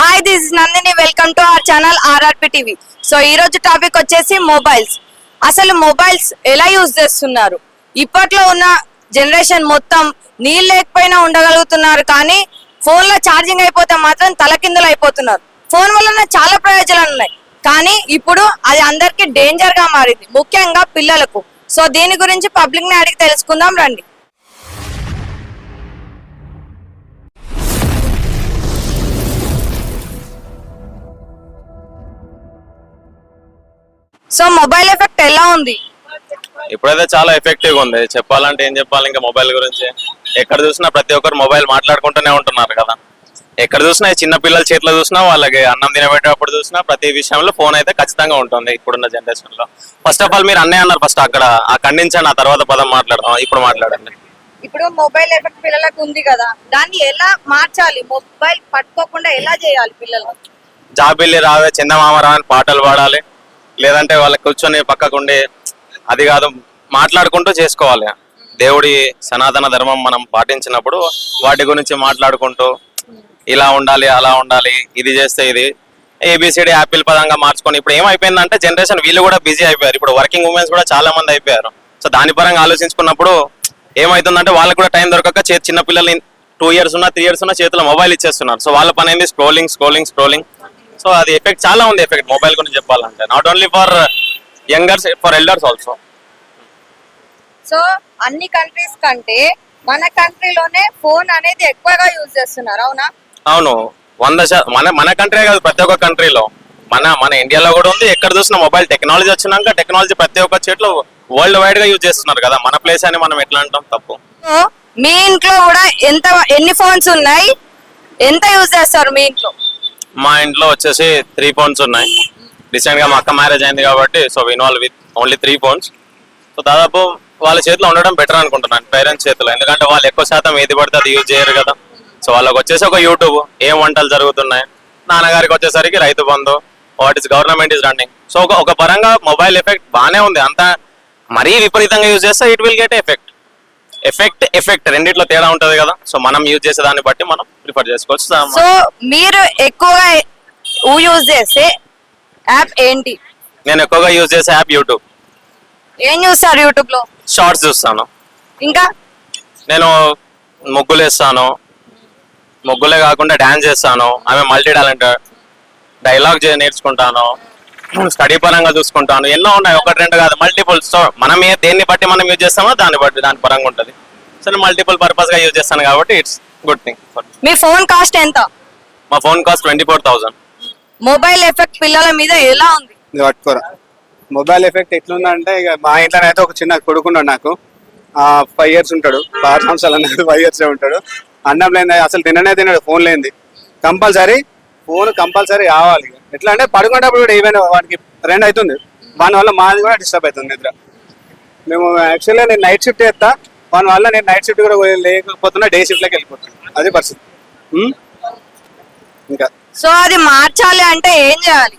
Hi this Nandini welcome to our channel RRP TV so ఈ రోజు topic వచ్చేసి mobiles అసలు మొబైల్స్ ఎలా యూజ్ చేస్తున్నారు? ఇప్పట్లో ఉన్న జనరేషన్ మొత్తం నీళ్ళు లేకపోయినా ఉండగలుగుతున్నారు కానీ ఫోన్లో ఛార్జింగ్ అయిపోతే మాత్రం తలకిందులు అయిపోతున్నారు. ఫోన్ వలన చాలా ప్రయోజనాలు ఉన్నాయి. కానీ ఇప్పుడు అది అందరికీ డేంజర్గా మారింది. ముఖ్యంగా పిల్లలకు. సో దీని గురించి పబ్లిక్ని అడిగి తెలుసుకుందాం రండి. సో మొబైల్ ఎఫెక్ట్ ఎలా ఉంది? ఇప్పుడైతే చాలా ఎఫెక్టివ్ ఉంది. చెప్పాలంటే ఏం చెప్పాలి ఇంకా మొబైల్ గురించి? ఎక్కడ చూసినా ప్రతి ఒక్కరు మొబైల్ మాట్లాడుకుంటూనే ఉంటున్నారు కదా. ఎక్కడ చూసినా చిన్న పిల్లల చేతిలో చూసినా వాళ్ళకి అన్నం తినబెట్టేటప్పుడు చూసినా ప్రతి విషయంలో ఫోన్ అయితే ఖచ్చితంగా ఉంటుంది ఇప్పుడున్న జనరేషన్లో. ఫస్ట్ ఆఫ్ ఆల్ మీరు అన్నయ్య అన్నారు ఫస్ట్ అక్కడ. ఆ ఖండించండి ఆ తర్వాత పదం మాట్లాడదాం. ఇప్పుడు మాట్లాడండి. ఇప్పుడు మొబైల్ ఎఫెక్ట్ పిల్లలకు ఉంది కదా. దాన్ని ఎలా మార్చాలి? మొబైల్ పట్టుకోకుండా ఎలా చేయాలి పిల్లలు? జాబిల్లి రావే చందమామ రా అని పాటలు పాడాలి. లేదంటే వాళ్ళకి కూర్చొని పక్కకుండి అది కాదు మాట్లాడుకుంటూ చేసుకోవాలి. దేవుడి సనాతన ధర్మం మనం పాటించినప్పుడు వాటి గురించి మాట్లాడుకుంటూ ఇలా ఉండాలి అలా ఉండాలి ఇది చేస్తే ఇది. ఏబిసిడి యాపిల్ పదంగా మార్చుకొని ఇప్పుడు ఏమైపోయిందంటే జనరేషన్ వీళ్ళు కూడా బిజీ అయిపోయారు. ఇప్పుడు వర్కింగ్ ఉమెన్స్ కూడా చాలా మంది అయిపోయారు. సో దాని పరంగా ఆలోచించుకున్నప్పుడు ఏమైతుందంటే వాళ్ళకి కూడా టైం దొరకక చే- చిన్న పిల్లల్ని టూ ఇయర్స్ ఉన్న త్రీ ఇయర్స్ ఉన్న చేతిలో మొబైల్ ఇచ్చేస్తున్నారు. సో వాళ్ళ పని ఏంది స్క్రోలింగ్ స్క్రోలింగ్ స్క్రోలింగ్ సో అది ఎఫెక్ట్ చాలా ఉంది ఎఫెక్ట్ మొబైల్ గురించి చెప్పాలంటే. Not only for youngers for elders also so అన్ని కంట్రీస్ కంటే మన కంట్రీలోనే ఫోన్ అనేది ఎక్కువగా యూజ్ చేస్తున్నారు అవునా? అవును. వంద మన మన కంట్రీ కాదు ప్రతి ఒక్క కంట్రీలో మన మన ఇండియాలో కూడా ఉంది. ఎక్కడ చూసినా మొబైల్ టెక్నాలజీ వచ్చినాక టెక్నాలజీ ప్రతి ఒక్క చెట్లు వరల్డ్ వైడ్గా యూజ్ చేస్తున్నారు కదా. మన ప్లేస్ అని మనం ఎట్లా అంటాం? తప్పు. మీ ఇంట్లో కూడా ఎంత ఎన్ని ఫోన్స్ ఉన్నాయి? ఎంత యూజ్ చేస్తారు మీ ఇంట్లో? మా ఇంట్లో వచ్చేసి త్రీ ఫోన్స్ ఉన్నాయి. రీసెంట్గా మా అక్క మ్యారేజ్ అయింది కాబట్టి so involve with only three phones so దాదాపు వాళ్ళ చేతిలో ఉండడం బెటర్ అనుకుంటున్నాను పేరెంట్స్ చేతిలో. ఎందుకంటే వాళ్ళు ఎక్కువ శాతం ఏది పడితే అది యూజ్ చేయరు కదా. సో వాళ్ళకి వచ్చేసి ఒక యూట్యూబ్ ఏం వంటలు జరుగుతున్నాయి. నాన్నగారికి వచ్చేసరికి Rythu Bandhu what is government is running so ఒక ఒక పరంగా మొబైల్ ఎఫెక్ట్ బాగానే ఉంది. అంత మరీ విపరీతంగా యూజ్ చేస్తే it will get effect effect effect రెండిట్లో తేడా ఉంటది కదా. సో మనం యూజ్ చేసే దాన్ని బట్టి మనం ప్రిఫర్ చేసుకోవచ్చు. సో మీరు ఎక్కువగా యూజ్ చేసే యాప్ ఏంటి? నేను ఎక్కువగా యూజ్ చేసే యాప్ యూట్యూబ్ ఏం చూస్తారు యూట్యూబ్లో? షార్ట్స్ చూస్తాను. ఇంకా? నేను ముగ్గులు వేస్తాను. ముగ్గులే కాకుండా డాన్స్ చేస్తాను. ఆమె మల్టీ టాలెంటెడ్ డైలాగ్ నేర్చుకుంటాను. స్టడీ పరంగా చూసుకుంటాను. ఎన్నో ఉన్నాయి. ఒకటి రెండు కాదు. మల్టిపుల్ సో మనం ఏ దేన్ని బట్టి మనం యూజ్ చేస్తామో దాన్ని బట్టి దాని పరంగా ఉంటుంది. సో మల్టిపుల్ పర్పస్గా యూజ్ చేస్తాను కాబట్టి ఇట్స్ గుడ్ థింగ్ మీ ఫోన్ కాస్ట్ ఎంత? మా phone cost twenty four thousand mobile effect పిల్లల మీద ఎలా ఉంది? పట్టుకోరా. మొబైల్ ఎఫెక్ట్ ఎట్లుందంటే ఇక మా ఇంట్లో అయితే ఒక చిన్న కొడుకున్నాడు నాకు. ఫైవ్ ఇయర్స్ ఉంటాడు. ఆరు సంవత్సరాలు అన్నాడు ఫైవ్ ఇయర్స్ ఉంటాడు. అన్నం లేని అసలు తిననే తినడు ఫోన్ లేనిది. కంపల్సరీ ఫోన్ కంపల్సరీ కావాలి. ఎట్లా అంటే పడుకునేటప్పుడు కూడా ఈవెన్ వాడికి రెండు అవుతుంది. వాని వల్ల మాది కూడా డిస్టర్బ్ అవుతుంది నిద్ర. మేము యాక్చువల్గా నేను నైట్ షిఫ్ట్ చేస్తా. వాని వల్ల నేను నైట్ షిఫ్ట్ కూడా లేకపోతున్నా డే షిఫ్ట్లోకి వెళ్ళిపోతాను అది పరిస్థితి? ఇంకా. సో అది మార్చాలి అంటే ఏం చేయాలి?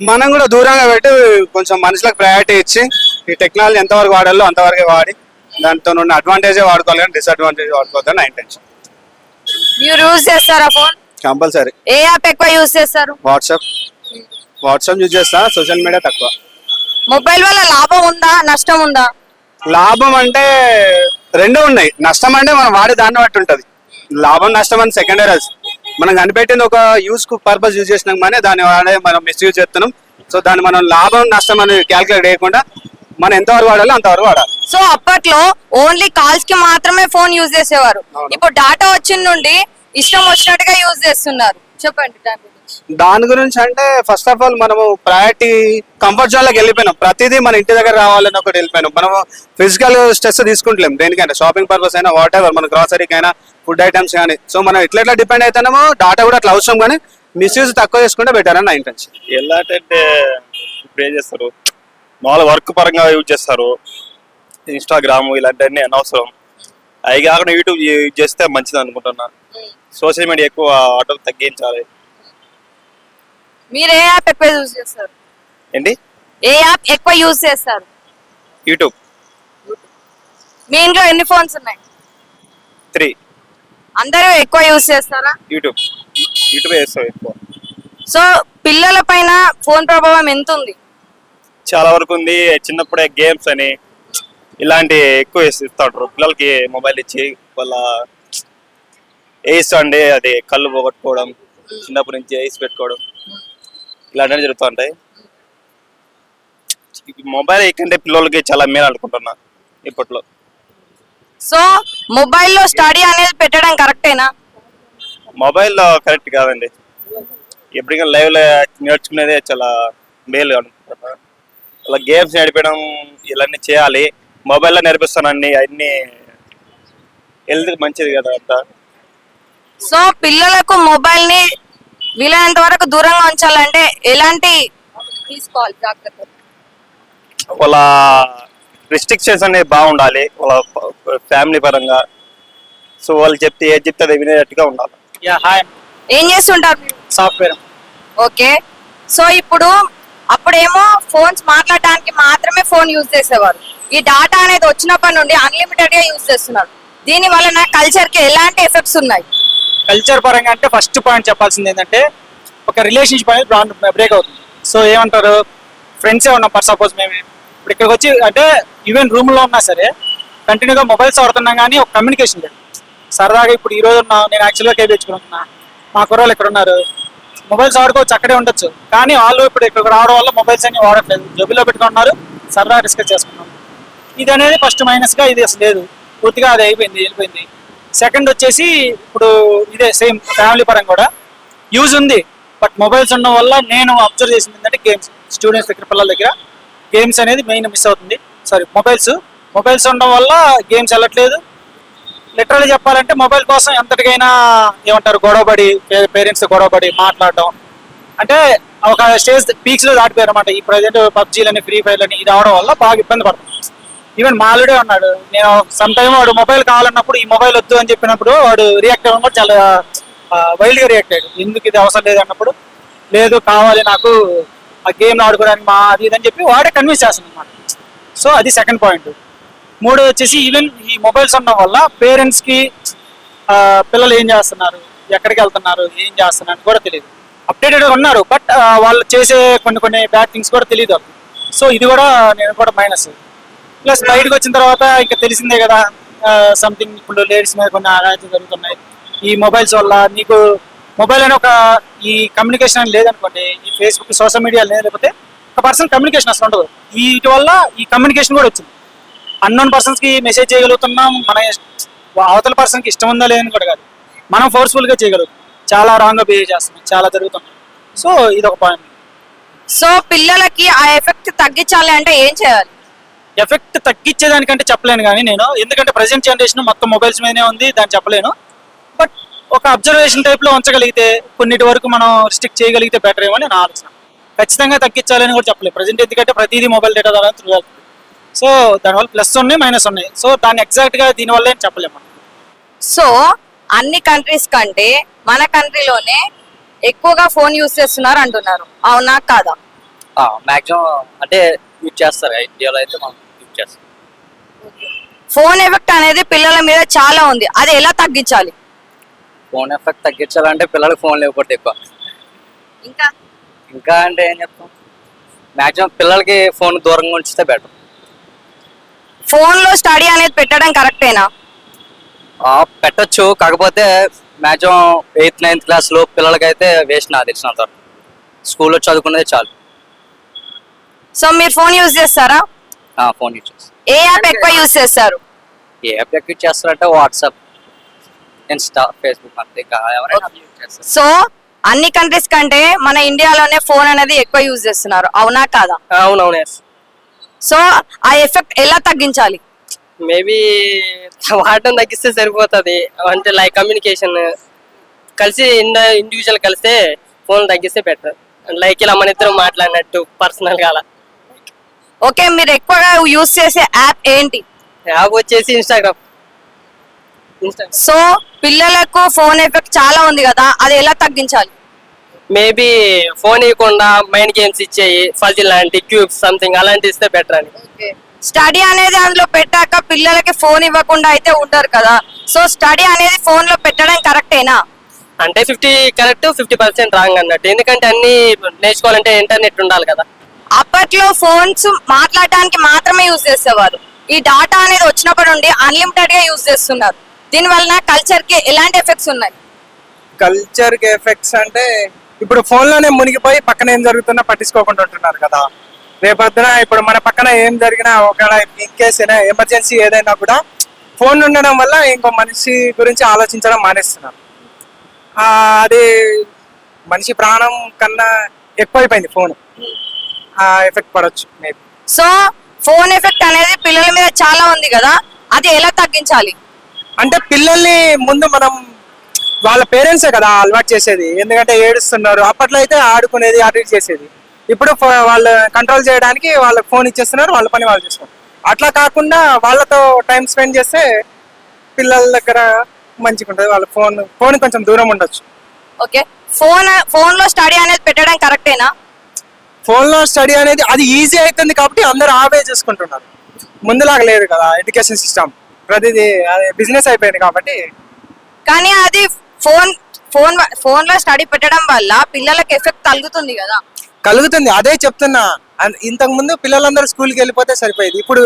మనం కూడా దూరంగా పెట్టి కొంచెం మనుషులకు ప్రయారిటీ ఇచ్చి ఈ టెక్నాలజీ ఎంతవరకు వాడాలో అంతవరకే వాడి దాంతో ఉన్న అడ్వాంటేజ్ వాడుకోవాలి కానీ డిసడ్వాంటేజ్ వాడుకోవద్దని నా ఇంటెన్షన్ మీరు యూజ్ చేస్తారా ఫోన్ కంపల్సరీ. ఏ యాప్ ఎక్కువ యూజ్ చేస్తారు? వాట్సాప్. వాట్సాప్ యూజ్ చేస్తా సోషల్ మీడియా తక్కువ. మొబైల్ వల్ల లాభం ఉందా నష్టం ఉందా? లాభం అంటే రెండు ఉన్నాయి. నష్టం అంటే మనం వాడే దాన్ని బట్టి ఉంటుంది. లాభం నష్టం అని సెకండరీ మనం కనిపెట్టింది ఒక యూస్ పర్పస్ యూజ్ చేసినాం కానీ దాన్ని వాడే మనం మిస్యూజ్ చేస్తున్నాం. సో దాన్ని మనం లాభం నష్టం అని క్యాల్కులేట్ చేయకుండా మనం ఎంతవరకు వాడాలో అంతవరకు వాడాలి. సో అప్పట్లో ఓన్లీ కాల్స్కి మాత్రమే ఫోన్ యూజ్ చేసేవారు. ఇప్పుడు డాటా వచ్చిన నుండి ఇష్టం వచ్చినట్టుగా యూజ్ చేస్తున్నారు. చెప్పండి దాని గురించి. దాని గురించి అంటే ఫస్ట్ ఆఫ్ ఆల్ మనము ప్రయారిటీ కంఫర్ట్ జోన్లోకి వెళ్ళిపోయినాం. ప్రతిదీ మన ఇంటి దగ్గర రావాలని ఒకటి వెళ్ళిపోయినాం. మనము ఫిజికల్ స్ట్రెస్ తీసుకుంటలేం. దేనికైనా షాపింగ్ పర్పస్ అయినా వాట్ ఎవర్ మన గ్రాసరీకి అయినా ఫుడ్ ఐటమ్స్ కానీ. సో మనం ఎట్లా ఎట్లా డిపెండ్ అవుతున్నామో డాటా కూడా అట్లా అవసరం కానీ మిస్యూజ్ తక్కువ చేసుకుంటే బెటర్ అని నా ఇంటెన్షన్ ఎలాంటి ఇప్పుడు ఏం చేస్తారు? మామూలు వర్క్ పరంగా యూజ్ చేస్తారు. ఇన్స్టాగ్రామ్ ఇలాంటివన్నీ అనవసరం. అవి కాకుండా యూట్యూబ్ యూజ్ చేస్తే మంచిది అనుకుంటున్నా. సోషల్ మీడియా ఎక్కువ ఆటలు తగ్గించాలి. మీరు ఏ యాప్ ఎక్కువ యూజ్ చేస్తారు? ఏంటి? ఏ యాప్ ఎక్కువ యూజ్ చేస్తారు? యూట్యూబ్. మీ ఇంట్లో ఎన్ని ఫోన్స్ ఉన్నాయి? త్రీ. అందరూ ఎక్కువ యూజ్ చేస్తారా? యూట్యూబ్. యూట్యూబే చేస్తాం ఎక్కువ. సో పిల్లల పైన ఫోన్ ప్రభావం ఎంత ఉంది చాలా వరకు ఉంది. చిన్నప్పుడే గేమ్స్ అని ఇలాంటి ఎక్కువ ఇస్తుంటారు పిల్లలకి మొబైల్ ఇచ్చి వాళ్ళ ఎయిస్ అండి అది కళ్ళు పోగొట్టుకోవడం చిన్నప్పటి నుంచి ఎయిస్ పెట్టుకోవడం ఇలాంటివి జరుగుతూ ఉంటాయి. మొబైల్ ఎక్కంటే పిల్లలకి చాలా మేలు అనుకుంటున్నా ఇప్పట్లో. సో మొబైల్లో స్టడీ అనేది పెట్టడం కరెక్టేనా? మొబైల్లో కరెక్ట్ కాదండి. ఎప్పటికైనా లైవ్లో నేర్చుకునేదే చాలా మేలు అనుకుంటున్నా. అలా గేమ్స్ నడిపడం ఇవన్నీ చేయాలి. మొబైల్లో నేర్పిస్తానండి అన్ని హెల్త్ మంచిది కదా అంతా. సో పిల్లలకు మొబైల్ని వీలైనంత వరకు దూరంగా ఉంచాలంటే ఎలాంటి తీసుకోవాలి జాగ్రత్త వాళ్ళ రిస్ట్రిక్షన్స్ అనేవి బాగుండాలి. వాళ్ళ ఫ్యామిలీ పరంగా. సో వాళ్ళు చెప్తే ఏది చెప్తే అది వినేటట్టుగా ఉండాలి. యా హాయ్ ఏం చేస్తుంటారు? మీరు? Software okay. సో ఇప్పుడు అప్పుడేమో ఫోన్స్ మాట్లాడడానికి మాత్రమే ఫోన్ యూజ్ చేసేవారు. ఈ డాటా అనేది వచ్చినప్పటి నుండి అన్లిమిటెడ్గా యూజ్ చేస్తున్నారు. దీని వలన కల్చర్కి ఎలాంటి ఎఫెక్ట్స్ ఉన్నాయి? కల్చర్ పరంగా అంటే ఫస్ట్ పాయింట్ చెప్పాల్సింది ఏంటంటే ఒక రిలేషన్షిప్ అనేది బ్రేక్ అవుతుంది. సో ఏమంటారు ఫ్రెండ్సే ఉన్నాం ఫర్ సపోజ్ మేము. ఇప్పుడు ఇక్కడికి వచ్చి అంటే ఈవెన్ రూమ్లో ఉన్నా సరే కంటిన్యూగా మొబైల్స్ ఆడుతున్నాం కానీ ఒక కమ్యూనికేషన్ లేదు. సరదాగా ఇప్పుడు ఈ రోజు నేను యాక్చువల్గా కేబీ తెచ్చుకుంటున్నా మా కుర్రోళ్ళు ఇక్కడ ఉన్నారు. మొబైల్స్ ఆడుకోవచ్చు అక్కడే ఉండొచ్చు. కానీ వాళ్ళు ఇప్పుడు ఇక్కడ రావడం వల్ల మొబైల్స్ అన్ని వాడట్లేదు. జబ్బులో పెట్టుకున్నారు సరదాగా డిస్కస్ చేసుకున్నాం. ఇది అనేది ఫస్ట్ మైనస్గా ఇది అసలు లేదు. పూర్తిగా అది అయిపోయింది వెళ్ళిపోయింది. సెకండ్ వచ్చేసి ఇప్పుడు ఇదే సేమ్ ఫ్యామిలీ పరంగా కూడా. యూజ్ ఉంది బట్ మొబైల్స్ ఉండడం వల్ల నేను అబ్జర్వ్ చేసింది ఏంటంటే గేమ్స్ స్టూడెంట్స్ దగ్గర పిల్లల దగ్గర గేమ్స్ అనేది మెయిన్ మిస్ అవుతుంది. సారీ మొబైల్స్ మొబైల్స్ ఉండడం వల్ల గేమ్స్ వెళ్ళట్లేదు. లిటరల్లీ చెప్పాలంటే మొబైల్ కోసం ఎంతటికైనా ఏమంటారు గొడవపడి పేరెంట్స్ గొడవపడి మాట్లాడడం. అంటే ఒక స్టేజ్ పీక్స్లో దాటిపోయారు అనమాట ఈ ప్రజెంట్ పబ్జీలని ఫ్రీ ఫైర్లని ఇది అవడం వల్ల బాగా ఇబ్బంది పడుతుంది ఈవెన్ మాలుడే ఉన్నాడు. నేను సమ్ టైమ్ వాడు మొబైల్ కావాలన్నప్పుడు ఈ మొబైల్ వద్దు అని చెప్పినప్పుడు వాడు రియాక్ట్ అవ్వడం కూడా చాలా వైల్డ్గా రియాక్ట్ అయ్యాడు. ఎందుకు ఇది అవసరం లేదు? అన్నప్పుడు లేదు కావాలి నాకు ఆ గేమ్ ఆడుకోవడానికి మా అది ఇది అని చెప్పి వాడే కన్విన్స్ చేస్తాను అనమాట సో అది సెకండ్ పాయింట్ మూడు వచ్చేసి ఈవెన్ ఈ మొబైల్స్ ఉండడం వల్ల పేరెంట్స్కి పిల్లలు ఏం చేస్తున్నారు? ఎక్కడికి వెళ్తున్నారు? ఏం చేస్తున్నారు? అని కూడా తెలియదు. అప్డేటెడ్ ఉన్నారు బట్ వాళ్ళు చేసే కొన్ని కొన్ని బ్యాడ్ థింగ్స్ కూడా తెలియదు సో ఇది కూడా నేను కూడా మైనస్ ప్లస్ బయటకు వచ్చిన తర్వాత ఇంకా తెలిసిందే కదా సంథింగ్ ఇప్పుడు లేడీస్ మీద కొన్ని ఆరాధన జరుగుతున్నాయి. ఈ మొబైల్స్ వల్ల నీకు మొబైల్ అనే ఒక ఈ కమ్యూనికేషన్ అని లేదనుకోండి ఈ ఫేస్బుక్ సోషల్ మీడియా లేకపోతే ఒక పర్సన్ కమ్యూనికేషన్ అసలు ఉండదు. వీటి వల్ల ఈ కమ్యూనికేషన్ కూడా వచ్చింది. అన్నోన్ పర్సన్స్కి మెసేజ్ చేయగలుగుతున్నాం మన అవతల పర్సన్కి ఇష్టం ఉందా లేదని కూడా కాదు. మనం ఫోర్స్ఫుల్గా చేయగలుగుతాం. చాలా రాంగ్గా బిహేవ్ చేస్తున్నాం చాలా జరుగుతుంది సో ఇది ఒక పాయింట్ సో పిల్లలకి ఆ ఎఫెక్ట్ తగ్గించాలి అంటే ఏం చేయాలి? ఎఫెక్ట్ తగ్గించేదానికంటే చెప్పలేను కానీ నేను. ఎందుకంటే ప్రజెంట్ జనరేషన్ మొత్తం మొబైల్స్ మీదనే ఉంది దాన్ని చెప్పలేను. బట్ ఒక అబ్జర్వేషన్ టైప్లో ఉంచగలిగితే కొన్నిటి వరకు మనం రిస్ట్రిక్ట్ చేయగలిగితే బెటర్ ఏమో అని నా ఆలోచన. ఖచ్చితంగా తగ్గించాలని కూడా చెప్పలేదు. ప్రజెంట్ ఎందుకంటే ప్రతిదీ మొబైల్ డేటా ద్వారా త్రూ సో దానివల్ల ప్లస్ ఉన్నాయి మైనస్ ఉన్నాయి. సో దాన్ని ఎగ్జాక్ట్గా దీనివల్ల ఏం చెప్పలేము. సో అన్ని కంట్రీస్ కంటే మన కంట్రీలోనే ఎక్కువగా ఫోన్ యూజ్ చేస్తున్నారు అంటున్నారు. అవునా కాదా? మాక్సిమం అంటే యూజ్ చేస్తారు ఇండియాలో అయితే మనం. ఫోన్ ఎఫెక్ట్ అనేది పిల్లల మీద చాలా ఉంది. అది ఎలా తగ్గించాలి? ఫోన్ ఎఫెక్ట్ తగ్గించాలంటే పిల్లలకు ఫోన్ లేకపోతే ఎక్కువ. ఇంకా? ఇంకా అంటే ఏం చెప్తాం? మాక్సిమం పిల్లలకి ఫోన్ దూరంగా ఉంచితే బెటర్. ఫోన్లో స్టడీ అనేది పెట్టడం కరెక్టేనా? పెట్టొచ్చు. కాకపోతే మాక్సిమం ఎయిత్ నైన్త్ క్లాస్లో పిల్లలకైతే వేస్ట్ నాకు తెలిసినంత. స్కూల్లో చదువుకున్నదే చాలు. సో మీరు ఫోన్ యూజ్ చేస్తారా? ఫోన్ యూజ్ చేస్తాం. ఏ యాప్ ఎక్కువ యూజ్ చేస్తారు? ఏ యాప్ యూజ్ చేస్తారంటే వాట్సాప్ ఇన్స్టా ఫేస్బుక్ అంతే ఇంకా ఎవరైనా యూజ్ చేస్తారు. సో అన్ని కంట్రీస్ కంటే మన ఇండియాలోనే ఫోన్ అనేది ఎక్కువ యూజ్ చేస్తున్నారు. అవునా కాదా? అవునవును ఎస్ సో ఆ ఎఫెక్ట్ ఎలా తగ్గించాలి? మేబీ వాడటం తగ్గిస్తే సరిపోతుంది. అంటే లైక్ కమ్యూనికేషన్ కలిసి ఇండివిజువల్ కలిస్తే ఫోన్ తగ్గిస్తే బెటర్ లైక్ ఇలా మన ఇద్దరం మాట్లాడినట్టు పర్సనల్గా అలా. ఓకే మీరు ఎక్కువగా యూజ్ చేసే యాప్ ఏంటి? యాప్ వచ్చేసి ఇన్స్టాగ్రామ్ ఇన్స్టా సో పిల్లలకు ఫోన్ ఎఫెక్ట్ చాలా ఉంది కదా అది ఎలా తగ్గించాలి? మేబీ ఫోన్ ఇవ్వకుండా మైండ్ గేమ్స్ ఇచ్చేయి ఫజిల్ లాంటి క్యూబ్స్ సంథింగ్ అలాంటి ఇస్తే బెటర్ అని. స్టడీ అనేది అందులో పెట్టాక పిల్లలకి ఫోన్ ఇవ్వకుండా అయితే ఉంటారు కదా. సో స్టడీ అనేది ఫోన్లో పెట్టడం కరెక్టేనా? అంటే fifty correct fifty percent wrong అన్నట్టు. ఎందుకంటే అన్ని నేర్చుకోవాలంటే ఇంటర్నెట్ ఉండాలి కదా. అప్పట్లో ఫోన్స్ మాట్లాడటానికి మాత్రమే యూజ్ చేసేవారు. ఈ డాటా అనేది వచ్చినప్పటి నుండి అన్లిమిటెడ్గా యూజ్ చేస్తున్నారు. దీని వలన కల్చర్కి ఎలాంటి ఎఫెక్ట్స్ ఉన్నాయి? కల్చర్కి ఎఫెక్ట్స్ అంటే ఇప్పుడు ఫోన్లోనే మునిగిపోయి పక్కన ఏం జరుగుతున్నా పట్టించుకోకుండా ఉంటున్నారు కదా. రేపొద్దున ఇప్పుడు మన పక్కన ఏం జరిగినా ఒకవేళ ఇన్ కేస్ ఎమర్జెన్సీ ఏదైనా కూడా ఫోన్ ఉండడం వల్ల ఇంకో మనిషి గురించి ఆలోచించడం మానేస్తున్నారు. అది మనిషి ప్రాణం కన్నా ఎక్కువైపోయింది ఫోన్. ఎఫెక్ట్ పడవచ్చు మేబీ సో ఫోన్ ఎఫెక్ట్ అనేది పిల్లల మీద చాలా ఉంది కదా అది ఎలా తగ్గించాలి? అంటే పిల్లల్ని ముందు మనం వాళ్ళ పేరెంట్సే కదా అలవాటు చేసేది. ఎందుకంటే ఏడుస్తున్నారు అప్పట్లో అయితే ఆడుకునేది అటు చేసేది. ఇప్పుడు వాళ్ళు కంట్రోల్ చేయడానికి వాళ్ళకి ఫోన్ ఇచ్చేస్తున్నారు వాళ్ళ పని వాళ్ళు చేస్తున్నారు. అట్లా కాకుండా వాళ్ళతో టైం స్పెండ్ చేస్తే పిల్లల దగ్గర మంచిగా ఉంటుంది. వాళ్ళ ఫోన్ ఫోన్ కొంచెం దూరం ఉండొచ్చు. ఓకే. ఫోన్ ఫోన్లో స్టడీ అనేది పెట్టడం కరెక్టేనా ఫోన్లో స్టడీ అనేది అది ఈజీ అవుతుంది కాబట్టి అందరూ ఆవే చేసుకుంటున్నారు. ముందులాగా లేదు కదా ఎడ్యుకేషన్ సిస్టమ్ ప్రతిదీ బిజినెస్ అయిపోయింది కాబట్టి. కానీ అది ఫోన్ ఫోన్ ఫోన్లో స్టడీ పెట్టడం వల్ల పిల్లలకు ఎఫెక్ట్ కలుగుతుంది కదా. కలుగుతుంది. అదే చెప్తున్నా. ఇంతకు ముందు పిల్లలందరూ స్కూల్కి వెళ్ళిపోతే సరిపోయేది. ఇప్పుడు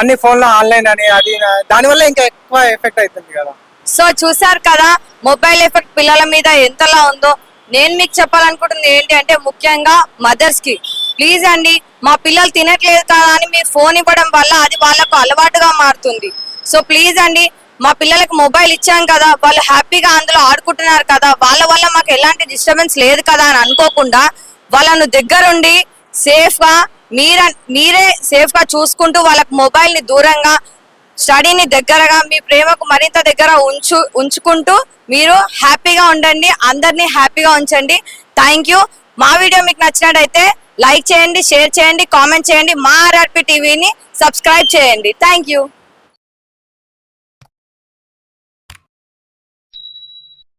అన్ని ఫోన్లో ఆన్లైన్ అని అది దానివల్ల ఇంకా ఎక్కువ ఎఫెక్ట్ అవుతుంది కదా. సో చూసారు కదా మొబైల్ ఎఫెక్ట్ పిల్లల మీద ఎంతలా ఉందో. నేను మీకు చెప్పాలనుకుంటుంది ఏంటి అంటే ముఖ్యంగా మదర్స్కి. ప్లీజ్ అండి మా పిల్లలు తినట్లేదు కదా అని మీరు ఫోన్ ఇవ్వడం వల్ల అది వాళ్ళకు అలవాటుగా మారుతుంది. సో ప్లీజ్ అండి మా పిల్లలకు మొబైల్ ఇచ్చాం కదా వాళ్ళు హ్యాపీగా అందులో ఆడుకుంటున్నారు కదా వాళ్ళ వల్ల మాకు ఎలాంటి డిస్టర్బెన్స్ లేదు కదా అని అనుకోకుండా వాళ్ళను దగ్గరుండి సేఫ్గా మీర మీరే సేఫ్గా చూసుకుంటూ వాళ్ళకి మొబైల్ని దూరంగా స్టడీని దగ్గరగా మీ ప్రేమకు మరింత దగ్గర ఉంచు ఉంచుకుంటూ మీరు హ్యాపీగా ఉండండి. అందరినీ హ్యాపీగా ఉంచండి. థ్యాంక్ యూ మా వీడియో మీకు నచ్చినట్టయితే లైక్ చేయండి షేర్ చేయండి కామెంట్ చేయండి. మా ఆర్ఆర్పి టీవీని సబ్స్క్రైబ్ చేయండి. Thank you